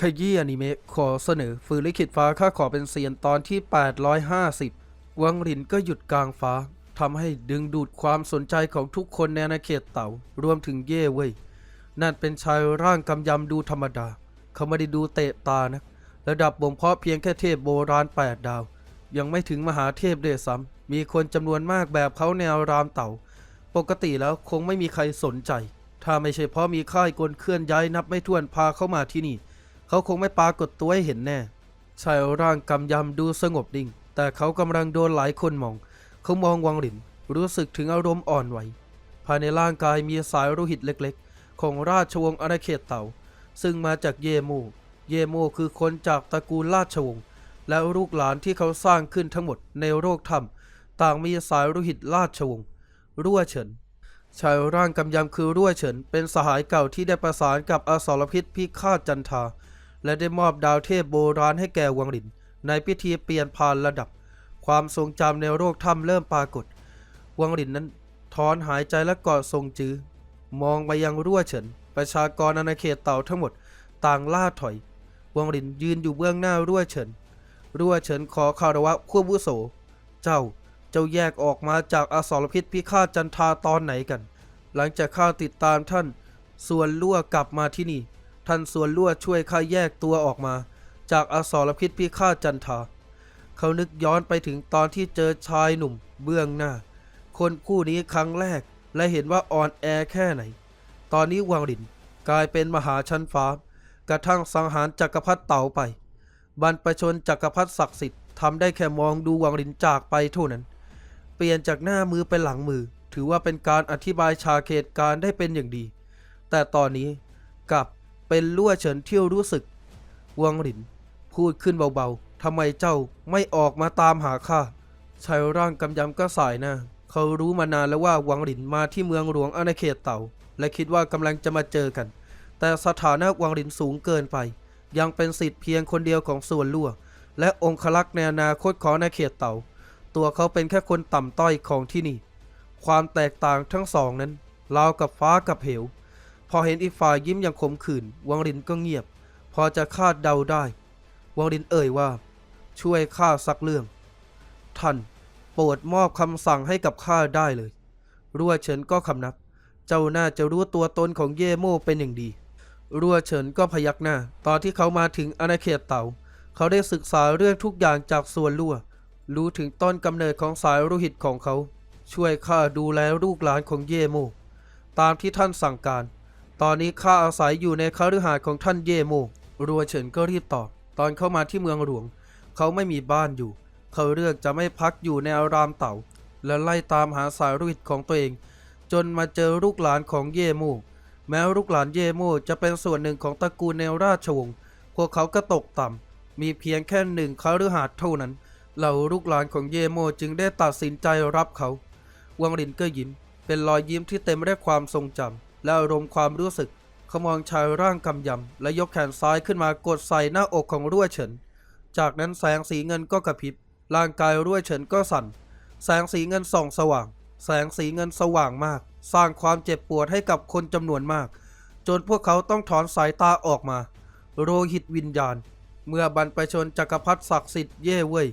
ขยี้อนิเมะขอเสนอฝืนลิขิตฟ้าข้าขอเป็นเซียนตอนที่ 850 วังหลินก็หยุดกลางฟ้าทำให้ดึงดูดความสนใจของทุกคนในอาณาเขตเต่ารวมถึงเย่เว่ยนั่นเป็นชายร่างกำยำดูธรรมดา เขาไม่ได้ดูเตะตานะ ระดับบ่มเพาะเพียงแค่เทพโบราณ 8 ดาว ยังไม่ถึงมหาเทพเดยซ้ำมีคนจำนวนมากแบบเขาในอารามเต่า ปกติแล้วคงไม่มีใครสนใจ ถ้าไม่ใช่เพราะมีค่ายกลเคลื่อนย้ายนับไม่ถ้วนพาเข้ามาที่นี่ เขาคงไม่ปรากฏตัวให้เห็นแน่ชายร่างกำยำดูสงบดิ่ง แต่เขากำลังโดนหลายคนมอง เขามองวังหลินรู้สึกถึงอารมณ์อ่อนไหว ภายในร่างกายมีสายโลหิตเล็กๆ ของราชวงศ์อาณาเขตเต่า ซึ่งมาจากเยโม เยโมคือคนจากตระกูลราชวงศ์ และลูกหลานที่เขาสร้างขึ้นทั้งหมดในโลกธรรม ต่างมีสายโลหิตราชวงศ์รั่วเฉินชายร่างกำยำคือรั่วเฉิน เป็นสหายเก่าที่ได้ประสานกับอสรพิษพิฆาตจันทา และได้มอบดาวเทพโบราณให้แก่วังหลิน ในพิธีเปลี่ยนผ่านระดับ ความทรงจำในโลกถ้ำเริ่มปรากฏ วังหลินนั้นถอนหายใจและกอดทรงจื้อมองไปยังรั่วเฉิน ประชากรอาณาเขตเต่าทั้งหมด ต่างล่าถอย วังหลินยืนอยู่เบื้องหน้ารั่วเฉิน รั่วเฉินขอคารวะควบวุโส เจ้า เจ้าแยกออกมาจากอสรพิษพิฆาตจันทาตอนไหนกัน หลังจากข้าติดตามท่าน ส่วนลั่วกลับมาที่นี่ ท่านส่วนลั่วช่วยข้าแยกตัวออกมา จากอสรพิษพิฆาตจันทา เขานึกย้อนไปถึงตอนที่เจอชายหนุ่ม เบื้องหน้า คนผู้นี้ครั้งแรก และเห็นว่าอ่อนแอแค่ไหน ตอนนี้วังหลินกลายเป็นมหาชั้นฟ้า กระทั่งสังหารจักรพรรดิเต่าไป บรรพชนจักรพรรดิศักดิ์สิทธิ์ทำได้แค่มองดูวังหลินจากไปเท่านั้น เปลี่ยนจากหน้ามือเป็นหลังมือ ถือว่าเป็นการอธิบายชาเขตการได้เป็นอย่างดี แต่ตอนนี้กลับ เป็นลั่วเฉินเที่ยวรู้สึก วังหลิน พูดขึ้นเบาๆทำไมเจ้าไม่ออกมาตามหาข้าชายร่างกำยำก็สายหน้าเขารู้มานานแล้วว่าวังหลินมาที่เมืองหลวงอาณาเขตเต่า และคิดว่ากำลังจะมาเจอกัน แต่สถานะวังหลินสูงเกินไป ยังเป็นสิทธิ์เพียงคนเดียวของส่วนลั่วและองคลักษ์ในอนาคตของอาณาเขตเต่า ตัวเขาเป็นแค่คนต่ำต้อยของที่นี่ ความแตกต่างทั้งสองนั้นราวกับฟ้ากับเหว อเห็นอีกฝ่ายยิ้มอย่างขมขื่น วังรินก็เงียบ พอจะคาดเดาได้ วังรินเอ่ยว่า ช่วยข้าสักเรื่อง ท่านโปรดมอบคำสั่งให้กับข้าได้เลย รั่วเฉินก็คำนับ เจ้าน่าจะรู้ตัวตนของเย่โม่เป็นอย่างดี รั่วเฉินก็พยักหน้า ตอนที่เขามาถึงอาณาเขตเต่า เขาได้ศึกษาเรื่องทุกอย่างจากส่วนรั่ว รู้ถึงต้นกำเนิดของสายโลหิตของเขา ช่วยข้าดูแลลูกหลานของเย่โมตามที่ท่านสั่งการ ตอนนี้ข้าอาศัยอยู่ในคฤหาสน์ของท่านเยโมรัวเฉินก็รีบตอบ ตอนเข้ามาที่เมืองหลวง เขาไม่มีบ้านอยู่ เขาเลือกจะไม่พักอยู่ในอารามเต่า และไล่ตามหาสายโลหิตของตัวเอง จนมาเจอลูกหลานของเยโมแม้ลูกหลานเยโมจะเป็นส่วนหนึ่งของตระกูลในราชวงศ์ พวกเขาก็ตกต่ำ มีเพียงแค่หนึ่งคฤหาสน์เท่านั้น เหล่าลูกหลานของเยโมจึงได้ตัดสินใจรับเขา วังลินก็ยิ้ม เป็นรอยยิ้มที่เต็มไปด้วยความทรงจำ และอารมณ์ความรู้สึกเขามองชายร่างกำยำ และยกแขนซ้ายขึ้นมากดใส่หน้าอกของรั่วเฉิน จากนั้นแสงสีเงินก็กระพริบ ร่างกายรั่วเฉินก็สั่น แสงสีเงินส่องสว่าง แสงสีเงินสว่างมาก สร้างความเจ็บปวดให้กับคนจำนวนมาก จนพวกเขาต้องถอนสายตาออกมา โรหิตวิญญาณ เมื่อบรรพชนจักรพรรดิศักดิ์สิทธิ์เย่เว่ย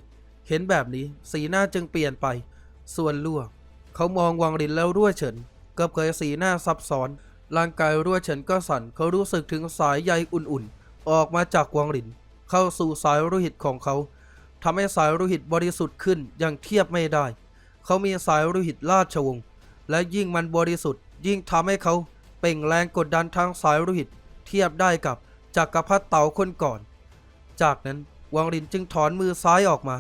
เห็นแบบนี้สีหน้าจึงเปลี่ยนไป ส่วนลั่ว เขามองวังลินแล้วรั่วเฉิน ก็เผยสีหน้าซับซ้อน ร่างกายรั่วเฉินก็สั่น เขารู้สึกถึงสายใยอุ่นๆ ออกมาจากวังหลิน เข้าสู่สายโลหิตของเขาทำให้สายโลหิตบริสุทธิ์ขึ้นอย่างเทียบไม่ได้ เขามีสายโลหิตราชวงศ์และยิ่งมันบริสุทธิ์ ยิ่งทำให้เขาเป่งแรงกดดันทางสายโลหิต เทียบได้กับจักรพรรดิเต่าคนก่อน จากนั้นวังลินจึงถอนมือซ้ายออกมา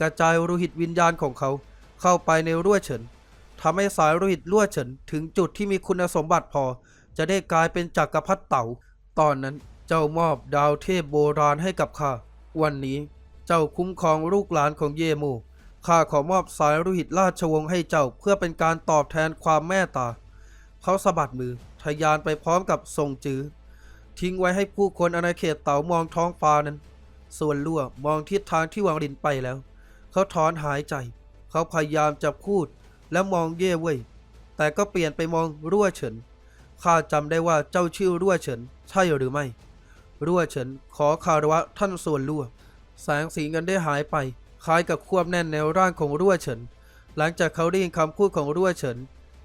กระจายโลหิตวิญญาณของเขาเข้าไปในรั่วเฉิน ทำให้สายโลหิตรั่วเฉินถึงจุดที่มีคุณสมบัติพอ จะได้กลายเป็นจักรพรรดิเต่า ตอนนั้นเจ้ามอบดาวเทพโบราณให้กับข้า วันนี้เจ้าคุ้มครองลูกหลานของเยโมข้าขอมอบสายโลหิตราชวงศ์ให้เจ้าเพื่อเป็นการตอบแทนความแม่ตา เขาสะบัดมือทะยานไปพร้อมกับทรงจื้อทิ้งไว้ให้ผู้คนอาณาเขตเต่ามองท้องฟ้านั้น ส่วนลั่วมองทิศทางที่วังลินไปแล้ว เขาถอนหายใจ เขาพยายามจะพูด และมองเย่เว่ยแต่ก็เปลี่ยนไปมองรั่วเฉินข้าจำได้ว่าเจ้าชื่อรั่วเฉินใช่หรือไม่ รั่วเฉินขอคารวะท่านส่วนรั่ว แสงสีเงินได้หายไป คล้ายกับควบแน่นในร่างของรั่วเฉินหลังจากเขาได้ยินคำพูดของรั่วเฉิน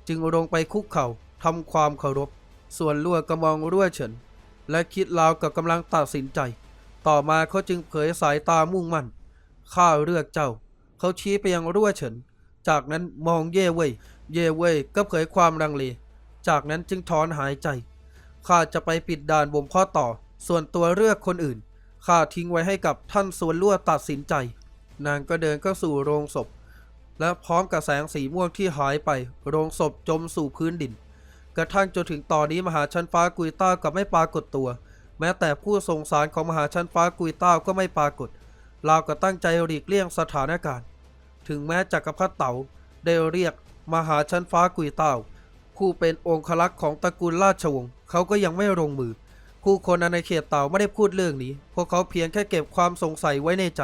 จึงลงไปคุกเข่าทำความเคารพ ส่วนรั่วก็มองรั่วเฉิน และคิดราวกับกำลังตัดสินใจ ต่อมาเขาจึงเผยสายตามุ่งมั่นข้าเลือกเจ้า เขาชี้ไปยังรั่วเฉิน จากนั้นมองเย่เว่ย เย่เว่ยก็เผยความลังเล จากนั้นจึงถอนหายใจ ข้าจะไปปิดด่านบ่มเพาะต่อ ส่วนตัวเลือกคนอื่น ข้าทิ้งไว้ให้กับท่านส่วนลั่วตัดสินใจ นางก็เดินเข้าสู่โรงศพ และพร้อมกับแสงสีม่วงที่หายไป โรงศพจมสู่พื้นดิน กระทั่งจนถึงตอนนี้มหาชั้นฟ้ากุยต้าก็ไม่ปรากฏตัวแม้แต่ผู้ทรงสารของมหาชั้นฟ้ากุยต้าก็ไม่ปรากฏลาก็ตั้งใจหลีกเลี่ยงสถานการณ์ ถึงแม้จักรพรรดิเต๋าได้เรียกมหาชั้นฟ้ากุยเต้า ผู้เป็นองคลักษ์ของตระกูลราชวงศ์เขาก็ยังไม่ลงมือ ผู้คนในเขตเต่าไม่ได้พูดเรื่องนี้ พวกเขาเพียงแค่เก็บความสงสัยไว้ในใจ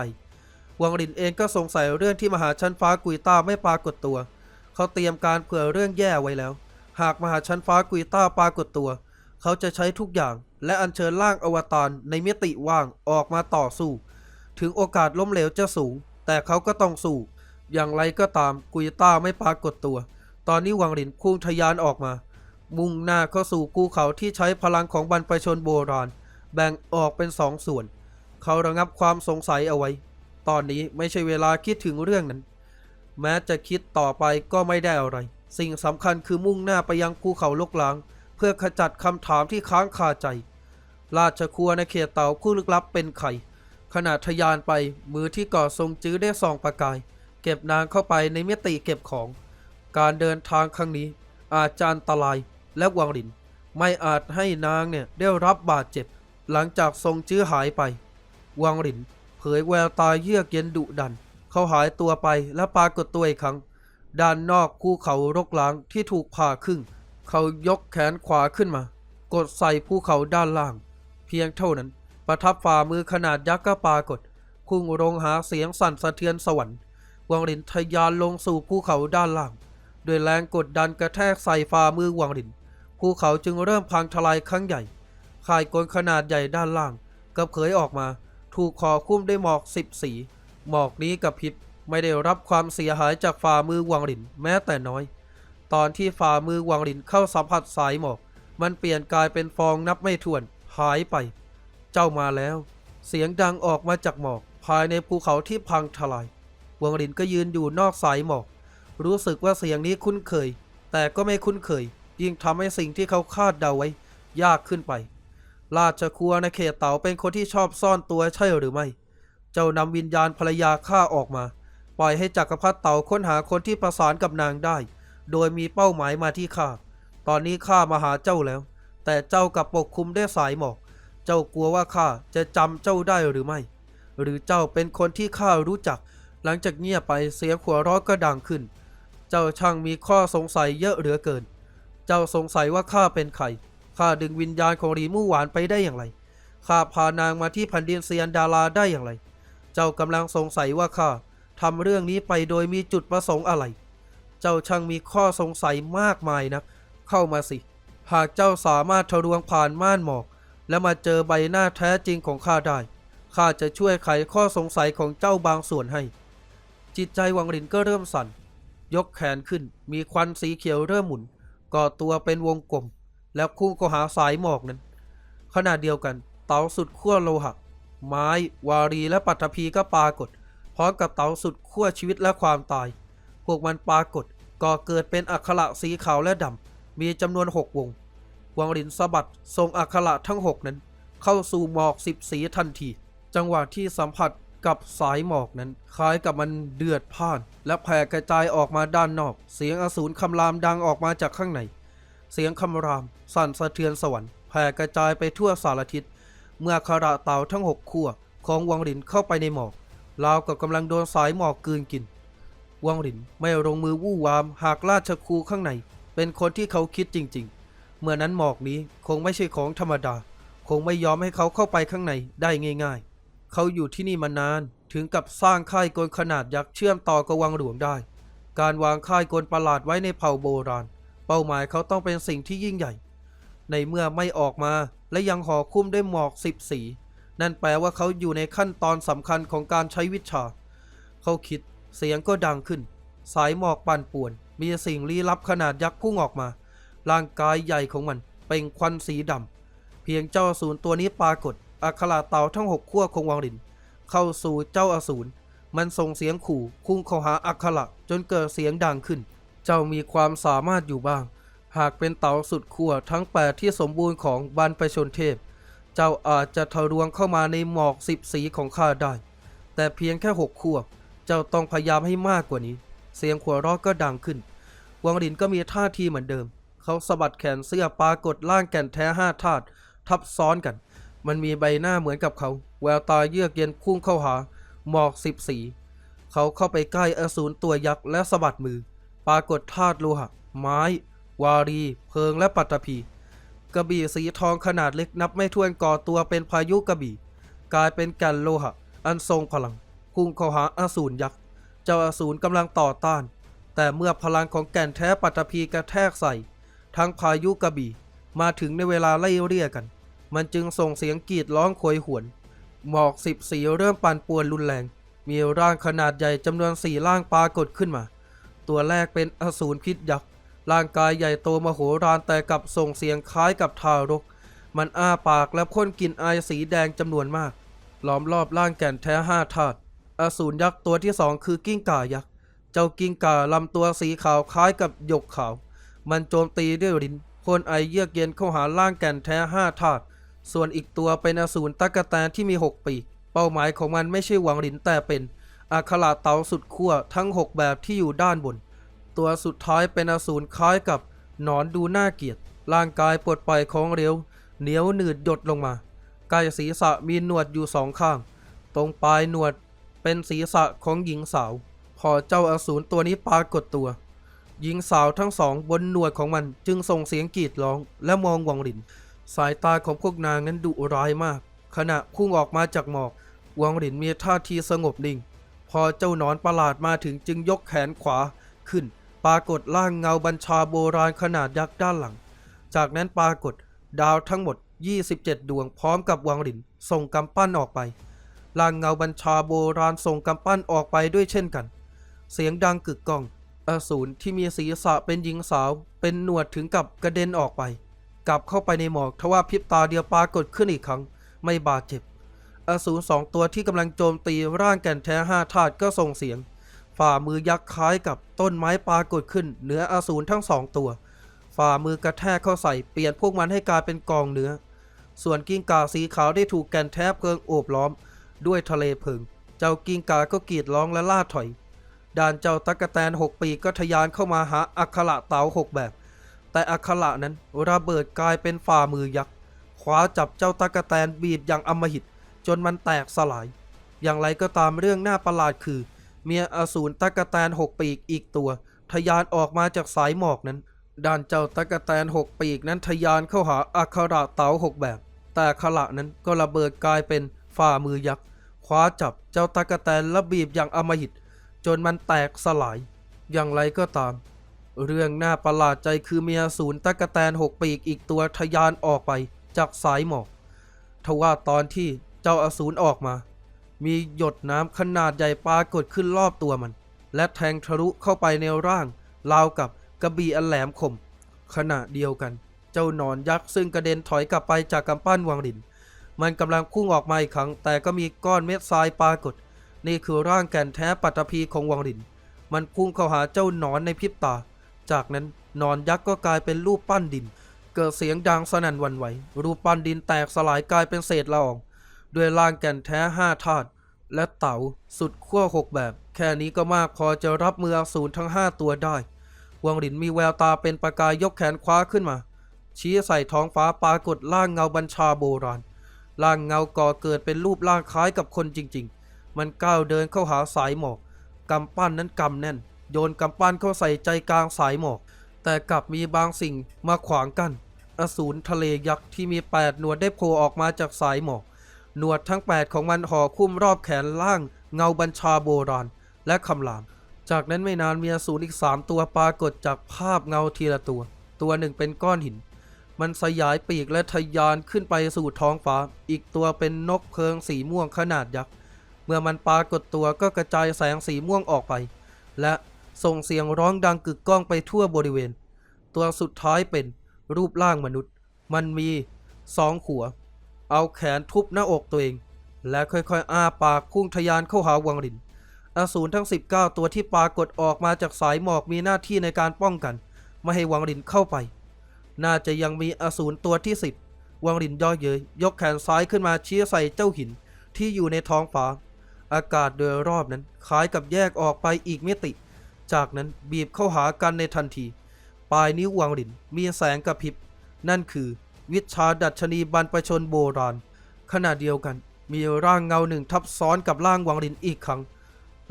วังลินเองก็สงสัยเรื่องที่มหาชั้นฟ้ากุยต้าไม่ปรากฏตัว เขาเตรียมการเผื่อเรื่องแย่ไว้แล้ว หากมหาชั้นฟ้ากุยต้าปรากฏตัว เขาจะใช้ทุกอย่าง และอัญเชิญร่างอวตารในมิติว่างออกมาต่อสู้ ถึงโอกาสล้มเหลวจะสูง แต่เขาก็ต้องสู้ อย่างไรก็ตามกุยต้าไม่ปรากฏตัว ตอนนี้วังหลินพุ่งทะยานออกมา มุ่งหน้าเข้าสู่ภูเขาที่ใช้พลังของบรรพชนโบราณ แบ่งออกเป็นสองส่วน เขาระงับความสงสัยเอาไว้ ตอนนี้ไม่ใช่เวลาคิดถึงเรื่องนั้น แม้จะคิดต่อไปก็ไม่ได้อะไร สิ่งสำคัญคือมุ่งหน้าไปยังภูเขาลกล้าง เพื่อขจัดคำถามที่ค้างคาใจ ราชครัวในเขตเต่าผู้ลึกลับเป็นใครขณะทะยานไปมือที่ก่อทรงจื้อได้ส่องประกาย เก็บนางเข้าไปในมิติเก็บของ การเดินทางครั้งนี้ อาจจะอันตรายและวังหลิน ไม่อาจให้นางเนี่ยได้รับบาดเจ็บ หลังจากทรงจื้อหายไป วังหลิน เผยแววตาเยือกเย็นดุดัน เขาหายตัวไปและปรากฏตัวอีกครั้ง ด้านนอกภูเขารกร้างที่ถูกผ่าครึ่ง เขายกแขนขวาขึ้นมา กดใส่ภูเขาด้านล่าง เพียงเท่านั้น ประทับฝ่ามือขนาดยักษ์ก็ปรากฏพุ่งลงหาเสียงสั่นสะเทือนสวรรค์ วังหลินทะยานลงสู่ภูเขาด้านล่าง ด้วยแรงกดดันกระแทกใส่ฝ่ามือวังหลิน ภูเขาจึงเริ่มพังทลายครั้งใหญ่ข่ายกลขนาดใหญ่ด้านล่างก็เผยออกมา ถูกคอคุ้มด้วยหมอกสิบสี หมอกนี้กับพริบไม่ได้รับความเสียหายจากฝ่ามือวังหลินแม้แต่น้อย ตอนที่ฝ่ามือวังหลินเข้าสัมผัสสายหมอก มันเปลี่ยนกลายเป็นฟองนับไม่ถ้วน หายไป เจ้ามาแล้ว เสียงดังออกมาจากหมอกภายในภูเขาที่พังทลาย วังหลินก็ยืนอยู่นอกสายหมอก รู้สึกว่าเสียงนี้คุ้นเคย แต่ก็ไม่คุ้นเคย ยิ่งทำให้สิ่งที่เขาคาดเดาไว้ ยากขึ้นไป ราชครัวในเขตเต๋าเป็นคนที่ชอบซ่อนตัวใช่หรือไม่ เจ้านำวิญญาณภรรยาข้าออกมา ปล่อยให้จักรพรรดิเต๋าค้นหาคนที่ประสานกับนางได้ โดยมีเป้าหมายมาที่ข้า ตอนนี้ข้ามาหาเจ้าแล้ว แต่เจ้ากลับปกคลุมด้วยสายหมอก เจ้ากลัวว่าข้าจะจำเจ้าได้หรือไม่ หรือเจ้าเป็นคนที่ข้ารู้จัก หลังจากเงียบไปเสียงหัวเราะก็ดังขึ้น เจ้าช่างมีข้อสงสัยเยอะเหลือเกิน เจ้าสงสัยว่าข้าเป็นใคร ข้าดึงวิญญาณของรีมู่หวานไปได้อย่างไร ข้าพานางมาที่แผ่นดินเซียนดาราได้อย่างไร เจ้ากำลังสงสัยว่าข้าทำเรื่องนี้ไปโดยมีจุดประสงค์อะไร เจ้าช่างมีข้อสงสัยมากมายนะ เข้ามาสิ หากเจ้าสามารถทะลวงผ่านม่านหมอก และมาเจอใบหน้าแท้จริงของข้าได้ ข้าจะช่วยไขข้อสงสัยของเจ้าบางส่วนให้ จิตใจวังลินก็เริ่มสั่น ยกแขนขึ้น มีควันสีเขียวเริ่มหมุน ก่อตัวเป็นวงกลม แล้วพุ่งเข้าหาสายหมอกนั้น ขณะเดียวกัน เตาสุดขั้วโลหะ ไม้ วารีและปัตภีก็ปรากฏ พร้อมกับเตาสุดขั้วชีวิตและความตาย พวกมันปรากฏ ก่อเกิดเป็นอักขระสีขาวและดำ มีจำนวนหกวง วังลินสะบัดทรงอักขระทั้งหกนั้น เข้าสู่หมอกสิบสีทันที จังหวะที่สัมผัส กับสายหมอกนั้น คล้ายกับมันเดือดพ่าน และแผ่กระจายออกมาด้านนอก เสียงอสูรคำรามดังออกมาจากข้างใน เสียงคำราม สั่นสะเทือนสวรรค์แผ่กระจายไปทั่วสารทิศเมื่อคาระเต่าทั้งหกขั้วของวังหลินเข้าไปในหมอกราวกับกำลังโดนสายหมอกกืนกิน วังหลินไม่ลงมือวู่วามหากราชครูข้างใน เป็นคนที่เขาคิดจริง ๆ เมื่อนั้นหมอกนี้คงไม่ใช่ของธรรมดา คงไม่ยอมให้เขาเข้าไปข้างในได้ง่าย เขาอยู่ที่นี่มานานถึงกับสร้างค่ายกลขนาดยักษ์เชื่อมต่อกับวังหลวงได้ การวางค่ายกลประหลาดไว้ในเผ่าโบราณ เป้าหมายเขาต้องเป็นสิ่งที่ยิ่งใหญ่ ในเมื่อไม่ออกมาและยังห่อคุ้มด้วยหมอกสิบสี นั่นแปลว่าเขาอยู่ในขั้นตอนสำคัญของการใช้วิชา เขาคิดเสียงก็ดังขึ้น สายหมอกปั่นป่วน มีสิ่งลี้ลับขนาดยักษ์พุ่งออกมา ร่างกายใหญ่ของมันเปล่งควันสีดำเพียงเจ้าอสูรตัวนี้ปรากฏ อัคราเต่าทั้งหกขั้วของวังริน เข้าสู่เจ้าอสูร มันส่งเสียงขู่พุ่งเข้าหาอัคระจนเกิดเสียงดังขึ้น เจ้ามีความสามารถอยู่บ้าง หากเป็นเต่าสุดขั้วทั้งแปดที่สมบูรณ์ของบรรพชนเทพ เจ้าอาจจะทะลวงเข้ามาในหมอกสิบสีของข้าได้ แต่เพียงแค่หกขั้วเจ้าต้องพยายามให้มากกว่านี้ เสียงหัวเราะก็ดังขึ้น วังรินก็มีท่าทีเหมือนเดิม เขาสะบัดแขนเสื้อปรากฏร่างแก่นแท้ห้าธาตุทับซ้อนกัน มันมีใบหน้าเหมือนกับเขา แววตาเยือกเย็นพุ่งเข้าหา หมอกสิบสีเขาเข้าไปใกล้อสูรตัวยักษ์และสะบัดมือ ปรากฏธาตุโลหะ ไม้ วารี เพลิงและปัตตภีกระบี่สีทองขนาดเล็กนับไม่ถ้วนก่อตัวเป็นพายุกระบี่ กลายเป็นแก่นโลหะ อันทรงพลัง พุ่งเข้าหาอสูรยักษ์ เจ้าอสูรกำลังต่อต้าน แต่เมื่อพลังของแก่นแท้ปัตตภีกระแทกใส่ ทั้งพายุกระบี่มาถึงในเวลาไล่เรียกกัน มันจึงส่งเสียงกรีดร้องโหยหวน หมอกสิบสีเริ่มปั่นป่วนรุนแรง มีร่างขนาดใหญ่จำนวนสี่ร่างปรากฏขึ้นมา ตัวแรกเป็นอสูรพิษยักษ์ ร่างกายใหญ่โตมโหฬารแต่กลับส่งเสียงคล้ายกับทารก มันอ้าปากและพ่นกลิ่นอายสีแดงจำนวนมาก ล้อมรอบร่างแก่นแท้ห้าธาตุ อสูรยักษ์ตัวที่สองคือกิ้งก่ายักษ์ เจ้ากิ้งก่าลำตัวสีขาวคล้ายกับหยกขาว มันโจมตีด้วยรินพ่นไอเยือกเย็นเข้าหาร่างแก่นแท้ห้าธาตุ ส่วนอีกตัวเป็นอสูรตั๊กแตนที่มีหกปีก เป้าหมายของมันไม่ใช่หวังรินแต่เป็นอาคาราเตาสุดขั้วทั้งหกแบบที่อยู่ด้านบน ตัวสุดท้ายเป็นอสูรคล้ายกับหนอนดูน่าเกลียดร่างกายปลดปล่อยของเร็วเหนียวหนืดหยดลงมาใกล้ศีรษะมีหนวดอยู่สองข้าง ตรงปลายหนวดเป็นศีรษะของหญิงสาว พอเจ้าอสูรตัวนี้ปรากฏตัว หญิงสาวทั้งสองบนหนวดของมันจึงส่งเสียงกรีดร้องและมองหวังหลิน สายตาของพวกนางนั้นดุร้ายมาก ขณะพุ่งออกมาจากหมอกวังหลินมีท่าทีสงบนิ่ง พอเจ้าหนอนประหลาดมาถึงจึงยกแขนขวาขึ้น ปรากฏร่างเงาบัญชาโบราณขนาดยักษ์ด้านหลัง จากนั้นปรากฏดาวทั้งหมด 27 ดวงพร้อมกับวังหลินส่งกำปั้นออกไป ร่างเงาบัญชาโบราณส่งกำปั้นออกไปด้วยเช่นกัน เสียงดังกึกก้องอสูรที่มีศีรษะเป็นหญิงสาว เป็นหนวดถึงกับกระเด็นออกไป กลับเข้าไปในหมอกทว่าพริบตาเดียวปรากฏขึ้นอีกครั้ง ไม่บาดเจ็บ อสูรสองตัวที่กำลังโจมตีร่างแก่นแท้ห้าธาตุก็ส่งเสียง ฝ่ามือยักษ์คล้ายกับต้นไม้ปรากฏขึ้น เหนืออสูรทั้งสองตัว ฝ่ามือกระแทกเข้าใส่เปลี่ยนพวกมันให้กลายเป็นกองเนื้อ ส่วนกิ้งก่าสีขาวได้ถูกแก่นแท้เพลิงโอบล้อม ด้วยทะเลเพลิง เจ้ากิ้งก่าก็กรีดร้องและล่าถอยด่านเจ้าตั๊กแตนหกปีก็ทะยานเข้ามาหาอัคระเต๋าหกแบบ แต่อัคระนั้นระเบิดกลายเป็นฝ่ามือยักษ์คว้าจับเจ้าตั๊กแตนบีบอย่างอำมหิต จนมันแตกสลาย อย่างไรก็ตามเรื่องน่าประหลาดคือ เมียอสูรตั๊กแตนหกปีกอีกตัวทะยานออกมาจากสายหมอกนั้นด้านเจ้าตั๊กแตนหกปีกนั้นทะยานเข้าหาอัคระเต๋าหกแบบ แต่อัคระนั้นก็ระเบิดกลายเป็นฝ่ามือยักษ์คว้าจับเจ้าตั๊กแตนและบีบอย่างอมหิต จนมันแตกสลาย อย่างไรก็ตาม เรื่องน่าประหลาดใจคือเมียศูนย์ตะกะแตนหกปีกอีกตัวทะยานออกไปจากสายหมอกทว่าตอนที่เจ้าอสูรออกมา มีหยดน้ำขนาดใหญ่ปรากฏขึ้นรอบตัวมัน และแทงทะลุเข้าไปในร่างราวกับกระบี่อันแหลมคม ขณะเดียวกัน เจ้าหนอนยักษ์ซึ่งกระเด็นถอยกลับไปจากกำปั้นวังริน มันกำลังพุ่งออกมาอีกครั้ง แต่ก็มีก้อนเม็ดทรายปรากฏ นี่คือร่างแก่นแท้ปัตตภีของวังริน มันพุ่งเข้าหาเจ้าหนอนในพริบตา จากนั้นนอนยักษ์ก็กลายเป็นรูปปั้นดิน เกิดเสียงดังสนั่นวันไหว รูปปั้นดินแตกสลายกลายเป็นเศษละอองด้วยร่างแก่นแท้ห้าธาตุและเต๋าสุดขั้วหกแบบ แค่นี้ก็มากพอจะรับมืออสูรทั้งห้าตัวได้ วังหลินมีแววตาเป็นประกายยกแขนคว้าขึ้นมา ชี้ใส่ท้องฟ้าปรากฏร่างเงาบัญชาโบราณร่างเงาก่อเกิดเป็นรูปร่างคล้ายกับคนจริง ๆ มันก้าวเดินเข้าหาสายหมอกกำปั้นนั้นกำแน่น โยนกำปั้นเข้าใส่ใจกลางสายหมอก แต่กลับมีบางสิ่งมาขวางกันอสูรทะเลยักษ์ที่มีแปดหนวดได้โผล่ออกมาจากสายหมอก หนวดทั้งแปดของมันห่อคุ้มรอบแขนล่างเงาบัญชาโบราณและคำราม จากนั้นไม่นานมีอสูรอีกสามตัวปรากฏจากภาพเงาทีละตัว ตัวหนึ่งเป็นก้อนหิน มันสยายปีกและทะยานขึ้นไปสู่ท้องฟ้า อีกตัวเป็นนกเพลิงสีม่วงขนาดยักษ์ เมื่อมันปรากฏตัวก็กระจายแสงสีม่วงออกไป และ ส่งเสียงร้องดังกึกก้องไปทั่วบริเวณ ตัวสุดท้ายเป็นรูปร่างมนุษย์ มันมีสองหัว เอาแขนทุบหน้าอกตัวเอง และค่อยๆ อ้าปากพุ่งทะยานเข้าหาวังริน อสูรทั้ง 19 ตัวที่ปรากฏออกมาจากสายหมอกมีหน้าที่ในการป้องกัน ไม่ให้วังรินเข้าไป น่าจะยังมีอสูรตัวที่ 10 วังรินย่อเยยยกแขนซ้ายขึ้นมาชี้ใส่เจ้าหินที่อยู่ในท้องฟ้า อากาศโดยรอบนั้นคล้ายกับแยกออกไปอีกมิติ จากนั้นบีบเข้าหากันในทันที ปลายนิ้ววังรินมีแสงกระพริบ นั่นคือวิชาดัชนีบรรพชนโบราณ ขณะเดียวกันมีร่างเงาหนึ่งทับซ้อนกับร่างวังรินอีกครั้ง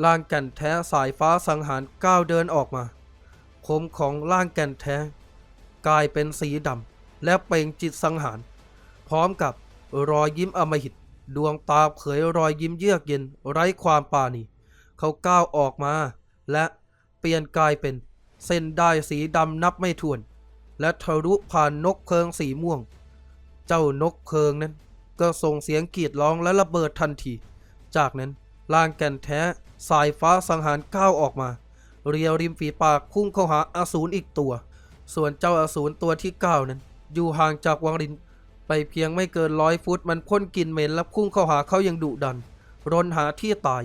ร่างแก่นแท้สายฟ้าสังหารก้าวเดินออกมาผมของร่างแก่นแท้ กลายเป็นสีดำและเปล่งจิตสังหาร พร้อมกับรอยยิ้มอมหิต ดวงตาเผยรอยยิ้มเยือกเย็นไร้ความปาณีเขาก้าวออกมาและ เปลี่ยนกายเป็น เส้นได้สีดำนับไม่ถ้วน และทะลุผ่านนกเพลิงสีม่วง เจ้านกเพลิงนั้น ก็ส่งเสียงกรีดร้องและระเบิดทันที จากนั้นร่างแก่นแท้สายฟ้าสังหารก้าวออกมา เรียวริมฝีปากพุ่งเข้าหาอสูรอีกตัว ส่วนเจ้าอสูรตัวที่เก้านั้น อยู่ห่างจากวังรินไปเพียงไม่เกินร้อยฟุตมันพ่นกลิ่นเหม็นและพุ่งเข้าหาเขาอย่างดุดัน รนหาที่ตาย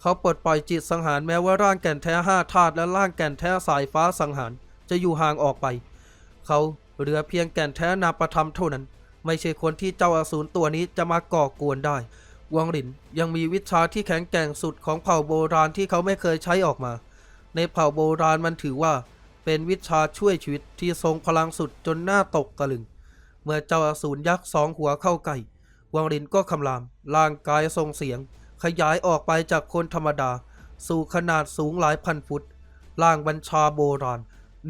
เขาปลดปล่อยจิตสังหารแม้ว่าร่างแก่นแท้ห้าธาตุและร่างแก่นแท้สายฟ้าสังหารจะอยู่ห่างออกไป เขาเหลือเพียงแก่นแท้นาประธรรมเท่านั้น ไม่ใช่คนที่เจ้าอาสูรตัวนี้จะมาก่อกวนได้ วังหลินยังมีวิชาที่แข็งแกร่งสุดของเผ่าโบราณที่เขาไม่เคยใช้ออกมา ในเผ่าโบราณมันถือว่า เป็นวิชาช่วยชีวิตที่ทรงพลังสุดจนหน้าตกตะลึง เมื่อเจ้าอาสูรยักษ์สองหัวเข้าใกล้วังลินก็คำรามร่างกายทรงเสียง ขยายออกไปจากคนธรรมดา สู่ขนาดสูงหลายพันฟุต ร่างบัญชาโบราณ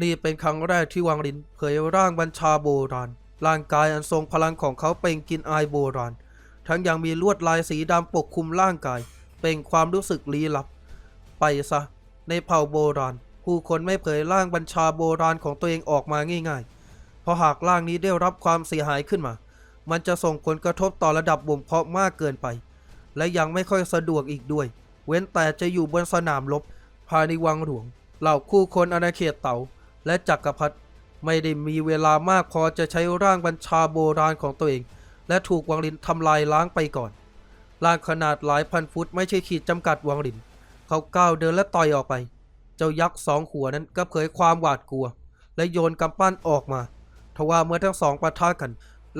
นี่เป็นครั้งแรกที่วังลินเผยร่างบัญชาโบราณ ร่างกายอันทรงพลังของเขาเป็นกินอายโบราณ ทั้งยังมีลวดลายสีดำปกคลุมร่างกาย เป็นความรู้สึกลี้ลับ ไปซะ ในเผ่าโบราณ ผู้คนไม่เผยร่างบัญชาโบราณของตัวเองออกมาง่ายๆ เพราะหากร่างนี้ได้รับความเสียหายขึ้นมา มันจะส่งผลกระทบต่อระดับบ่มเพาะมากเกินไป และยังไม่ค่อยสะดวกอีกด้วย เว้นแต่จะอยู่บนสนามรบภายในวังหลวง เหล่าคู่คนอาณาเขตเต๋าและจักรพรรดิไม่ได้มีเวลามากพอจะใช้ร่างบัญชาโบราณของตัวเอง และถูกวังลินทำลายล้างไปก่อน ร่างขนาดหลายพันฟุตไม่ใช่ขีดจำกัดวังลิน เขาก้าวเดินและต่อยออกไป เจ้ายักษ์สองหัวนั้นก็เผยความหวาดกลัว และโยนกำปั้นออกมา ทว่าเมื่อทั้งสองปะทะกัน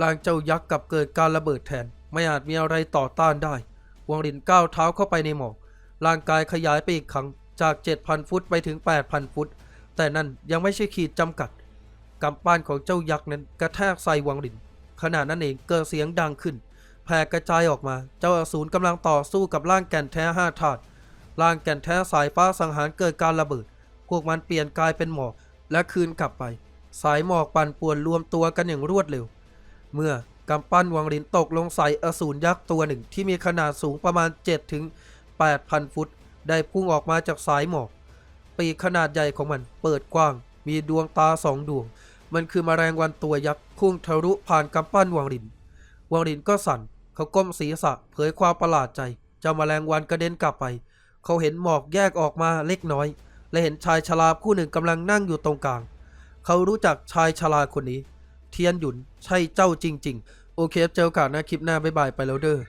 ร่างเจ้ายักษ์กลับเกิดการระเบิดแทน ไม่อาจมีอะไรต่อต้านได้ วังลินก้าวเท้าเข้าไปในหมอกร่างกายขยายไปอีกครั้งจาก 7,000 ฟุตไปถึง 8,000 ฟุต แต่นั่นยังไม่ใช่ขีดจำกัดกำปั้นของเจ้ายักษ์นั้นกระแทกใส่วังลินขณะนั้นเองเกิดเสียงดังขึ้น แผ่กระจายออกมา เจ้าอสูรกำลังต่อสู้กับร่างแก่นแท้ห้าธาตุร่างแก่นแท้สายฟ้าสังหารเกิดการระเบิด พวกมันเปลี่ยนกายเป็นหมอกและคืนกลับไป สายหมอกปั่นป่วนรวมตัวกันอย่างรวดเร็ว เมื่อ กำปั้นวังลินตกลงใส่อสูรยักษ์ตัวหนึ่งที่มีขนาดสูงประมาณ 7 ถึง 8,000 ฟุต ได้พุ่งออกมาจากสายหมอก ปีกขนาดใหญ่ของมันเปิดกว้าง มีดวงตาสองดวง มันคือมแมลงวันตัวยักษ์พุ่งทะลุผ่านกำปั้นวังลิน วังลินก็สั่น เขาก้มศีรษะเผยความประหลาดใจเจ้ามแมลงวันกระเด็นกลับไป เขาเห็นหมอกแยกออกมาเล็กน้อย และเห็นชายชราผู้หนึ่งกำลังนั่งอยู่ตรงกลาง เขารู้จักชายชราคนนี้ เทียนหยุนใช่เจ้าจริง ๆ โอเคเจอกันนะคลิปหน้าบ๊ายบายไปแล้วเด้อ